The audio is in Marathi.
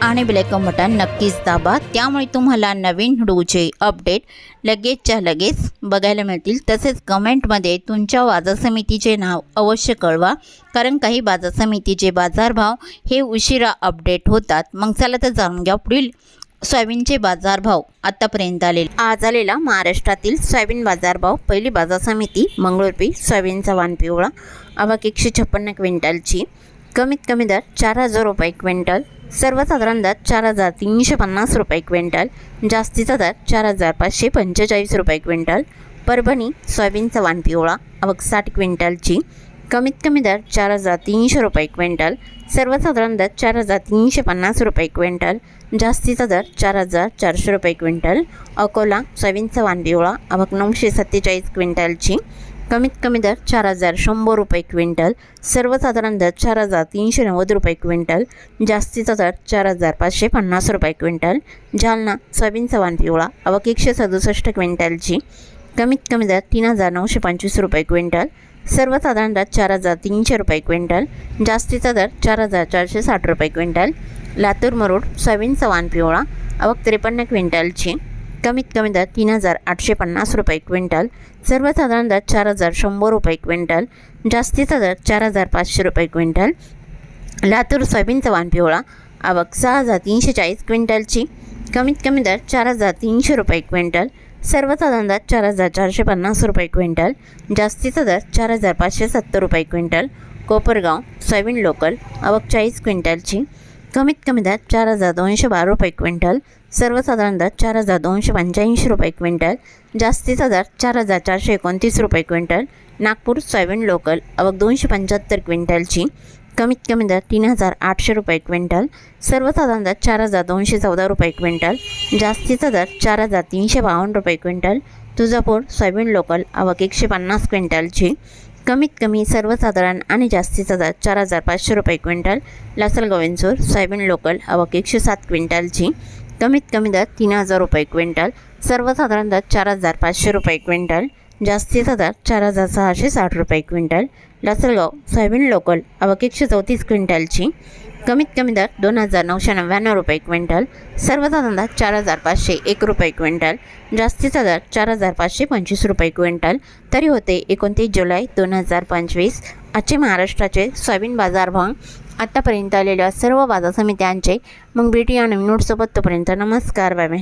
आणि बेलायकन बटन नक्कीच दाबा. त्यामुळे तुम्हाला नवीन व्हिडिओचे अपडेट लगेचच्या लगेच बघायला मिळतील. तसेच कमेंटमध्ये तुमच्या बाजार समितीचे नाव अवश्य कळवा. कारण काही बाजार समितीचे बाजारभाव हे उशिरा अपडेट होतात. मग चला तर जाणून घ्या पुढील सोयाबीनचे बाजारभाव आतापर्यंत आलेले. आज आलेला महाराष्ट्रातील सोयाबीन बाजारभाव. पहिली बाजार समिती मंगळूरपी सोयाबीनचा वाण पिवळा अवाक एकशे छप्पन्न क्विंटलची. कमीत कमी दर चार हजार रुपये क्विंटल. सर्वसाधारण दर चार हजार तीनशे पन्नास रुपये क्विंटल जास्तीचा दर चार हजार पाचशे पंचेचाळीस रुपये क्विंटल परभणी सोयाबीनचा वाण पिवळा अवक साठ क्विंटलची. कमीत कमी दर चार हजार तीनशे रुपये क्विंटल सर्वसाधारण दर चार हजार तीनशे पन्नास रुपये क्विंटल जास्तीचा दर चार हजार चारशे रुपये क्विंटल अकोला सोयाबीनचा वाण पिवळा अवक नऊशे सत्तेचाळीस क्विंटलची. कमीत कमी दर चार हजार शंभर रुपये क्विंटल सर्वसाधारण दर चार हजार तीनशे नव्वद रुपये क्विंटल जास्तीचा दर चार हजार पाचशे पन्नास रुपये क्विंटल जालना सोयाबीन सवान पिवळा अवक एकशे सदुसष्ट क्विंटलची कमीत कमी दर तीन हजार नऊशे पंचवीस रुपये क्विंटल सर्वसाधारण दर चार हजार तीनशे रुपये क्विंटल जास्तीचा दर चार हजार चारशे साठ रुपये क्विंटल लातूर मरोड सोयाबीन सवान पिवळा अवक त्रेपन्न क्विंटलची. कमीत कमी दर तीन हजार आठशे पन्नास रुपये क्विंटल सर्वसाधारण दर चार हजार शंभर रुपये क्विंटल जास्तीचा दर चार हजार पाचशे रुपये क्विंटल लातूर सोयाबीनचा वाण पिवळा आवक सहा हजार तीनशे चाळीस क्विंटलची कमीत कमी दर चार हजार तीनशे रुपये क्विंटल सर्वसाधारण दर चार हजार चारशे पन्नास रुपये क्विंटल जास्तीचा दर चार हजार पाचशे सत्तर रुपये क्विंटल कोपरगाव सोयाबीन लोकल आवक चाळीस क्विंटलची कमीत कमी दर चार हजार दोनशे बारा रुपये क्विंटल सर्वसाधारण दर चार हजार दोनशे पंच्याऐंशी रुपये क्विंटल जास्तीचा दर चार हजार चारशे एकोणतीस रुपये क्विंटल नागपूर सोयाबीन लोकल अवक दोनशे पंच्याहत्तर क्विंटलची कमीत कमी दर तीन हजार आठशे रुपये क्विंटल सर्वसाधारण दर चार हजार दोनशे चौदा रुपये क्विंटल जास्तीचा दर चार हजार तीनशे बावन्न रुपये क्विंटल तुळजापूर सोयाबीन लोकल अवघ एकशे पन्नास क्विंटलची कमीत कमी सर्वसाधारण आणि जास्तीचा दर चार हजार पाचशे रुपये क्विंटल. लासलगाव सोयाबीन लोकल अवक एकशे सात क्विंटलची कमीत कमी दर तीन हजार रुपये क्विंटल. सर्वसाधारण दर चार हजार पाचशे रुपये क्विंटल. जास्तीचा दर चार हजार सहाशे साठ रुपये क्विंटल. लासलगाव सोयाबीन लोकल अवक एकशे चौतीस क्विंटलची. कमीत कमी दर दोन हजार नऊशे नव्याण्णव रुपये क्विंटल. सर्वचा धंदा चार हजार पाचशे एक रुपये क्विंटल. जास्तीचा दर चार हजार पाचशे पंचवीस रुपये क्विंटल. तरी होते एकोणतीस जुलै दोन हजार पंचवीस. आजचे महाराष्ट्राचे सोयाबीन बाजारभाव आत्तापर्यंत आलेल्या सर्व बाजार समित्यांचे मग भेटूया नवीन नोटसोबत तोपर्यंत नमस्कार बाय.